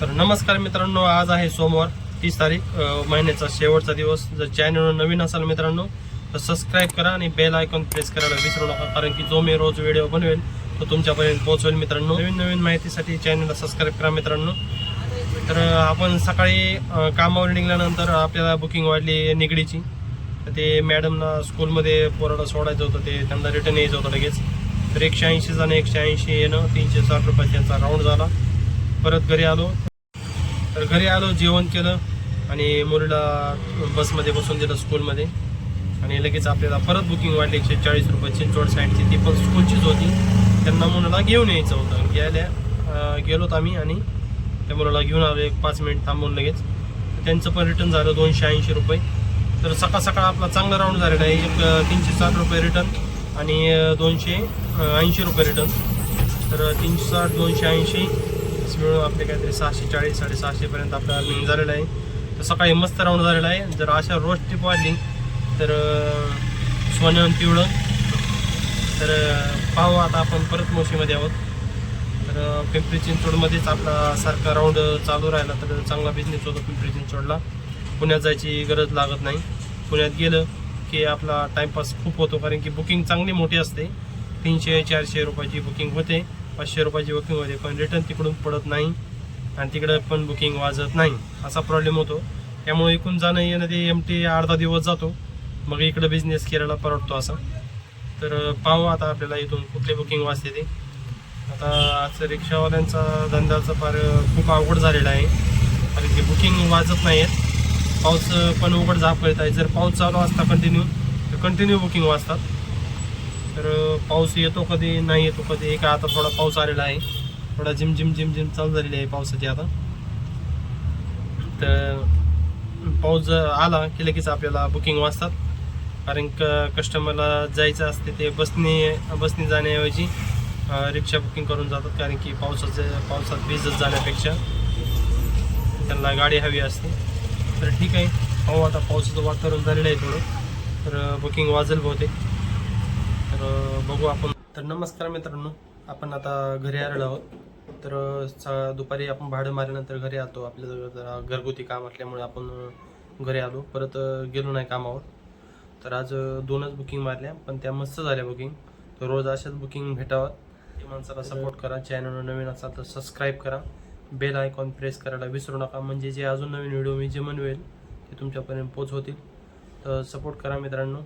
तर नमस्कार मित्रांनो आज आहे सोमवार तीस तारीख महिन्याचा शेवटचा दिवस. जर चॅनल नवीन असाल मित्रांनो तर सबस्क्राईब करा आणि बेल आयकॉन प्रेस करायला विसरू नका कारण की जो मी रोज व्हिडिओ बनवेल तो तुमच्यापर्यंत पोहोचवेल मित्रांनो. नवीन नवीन माहितीसाठी चॅनलला सबस्क्राईब करा मित्रांनो. तर आपण सकाळी कामावर निघाल्यानंतर आपल्याला बुकिंग वाढली निगडीची. ते मॅडमला स्कूलमध्ये पोराला सोडायचं होतं ते त्यांना रिटर्न यायचं होतं लगेच. तर एकशे ऐंशी जाणं एकशे ऐंशी येणं तीनशे साठ रुपये त्यांचा राऊंड झाला. परत घरी आलो. तर घरी आलो जेवण केलं आणि मुलीला बसमध्ये बसून दिलं स्कूलमध्ये. आणि लगेच आपल्याला परत बुकिंग वाढली एकशे चाळीस रुपये चिंचवड साईडची ती पण स्कूलचीच होती. त्यांना मुलाला घेऊन यायचं होतं. गेल्या गेलोत आम्ही आणि त्या मुलाला घेऊन आलो एक पाच मिनिट थांबून लगेच. त्यांचं पण रिटर्न झालं दोनशे ऐंशी रुपये. तर सकाळ सकाळ आपला चांगला राऊंड झालेला आहे. एक तीनशे साठ रुपये रिटर्न आणि दोनशे ऐंशी रुपये रिटर्न तर तीनशे साठ दोनशे ऐंशी मिळून आपले काहीतरी सहाशे चाळीस साडेसहाशेपर्यंत आपला अर्निंग झालेलं आहे. तर सकाळी मस्त राऊंड झालेला आहे. जर अशा रोज टिप वाढली तर अं, पिवळं. तर पाहू आता आपण परत मोशीमध्ये आहोत. तर पिंपरी चिंचवडमध्येच आपला सारखा राऊंड चालू राहिला तर चांगला बिझनेस होतो पिंपरी चिंचवडला. पुण्यात जायची गरज लागत नाही. पुण्यात गेलं की आपला टाईमपास खूप होतो कारण की बुकिंग चांगली मोठी असते. तीनशे चारशे रुपयाची बुकिंग होते. पाचशे रुपयाची बुकिंग होते पण रिटर्न तिकडून पडत नाही आणि तिकडं पण बुकिंग वाजत नाही. असा प्रॉब्लेम होतो. त्यामुळे इकडून जाणं येणं ते एम टी अर्धा दिवस जातो. मग इकडं बिझनेस करायला परवडतो असा. तर पाहू आता आपल्याला इथून कुठली बुकिंग वाजते ते. आता आज रिक्षावाल्यांचा धंद्याचा फार खूप अवघड झालेला आहे. कारण की बुकिंग वाजत नाही आहेत पाऊस पण उघड झाप करीत आहे. जर पाऊस चालू असता कंटिन्यू तर कंटिन्यू बुकिंग वाजतात. तर पाऊस येतो कधी नाही येतो कधी एक आता थोडा पाऊस आलेला आहे. थोडा जिम जिम जिम जिम चालू झालेली आहे पावसाची आता. तर पाऊस आला की लगेच आपल्याला बुकिंग वाचतात. कारण क कस्टमरला जायचं असते ते बसने बसने जाण्याऐवजी रिक्षा बुकिंग करून जातात. कारण की पावसाचं पावसात भिजत जाण्यापेक्षा त्यांना गाडी हवी असते. तर ठीक आहे. पाहू आता पावसाचं वातावरण झालेलं आहे थोडं. तर बुकिंग वाजेल बहुतेक. तर बघू आपण. तर नमस्कार मित्रांनो आपण आता घरी आलेलो आहोत. तर दुपारी आपण भाडं मारल्यानंतर घरी आलो आपल्या जरा घरगुती काम असल्यामुळे आपण घरी आलो. परत गेलो नाही कामावर. तर आज दोनच बुकिंग मारल्या पण त्या मस्त झाल्या बुकिंग तर रोज अशाच बुकिंग भेटावं ते माणसाला सपोर्ट करा. चॅनल नवीन असाल तर सबस्क्राईब करा. बेल आयकॉन प्रेस करायला विसरू नका. म्हणजे जे अजून नवीन व्हिडिओ मी जे म्हणवेल ते तुमच्यापर्यंत पोच होतील तर सपोर्ट करा मित्रांनो.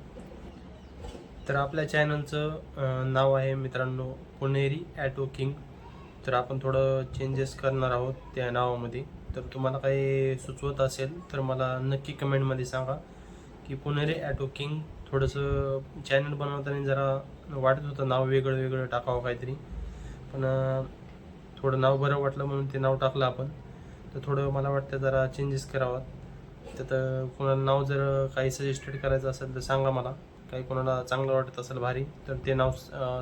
तर आपल्या चॅनलचं नाव आहे मित्रांनो पुणेरी ॲटो किंग तर आपण थोडं चेंजेस करणार आहोत त्या नावामध्ये. तर तुम्हाला काही सुचवत असेल तर मला नक्की कमेंटमध्ये सांगा की पुणेरी ॲटो किंग थोडंसं चॅनल बनवताना जरा वाटत होतं नाव वेगळं वेगळं टाकावं काहीतरी. पण थोडं नाव बरं वाटलं म्हणून ते नाव टाकलं आपण. तर थोडं मला वाटतं जरा चेंजेस करावं. तर कोणाला नाव जर काही सजेस्टेड करायचं असेल तर सांगा मला. काही कोणाला चांगलं वाटत असेल भारी तर ते नाव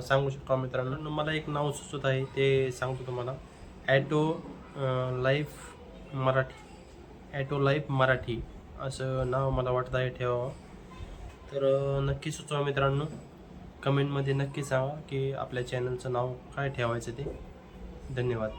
सांगू शकतो मित्रांनो. मला एक नाव सुचत आहे ते सांगतो तुम्हाला. Auto life Marathi. Auto life Marathi असं नाव मला वाटत आहे ठेवावं. तर नक्की सुचवा मित्रांनो. कमेंटमध्ये नक्की सांगा की आपल्या चॅनलचं नाव काय ठेवायचं ते. धन्यवाद.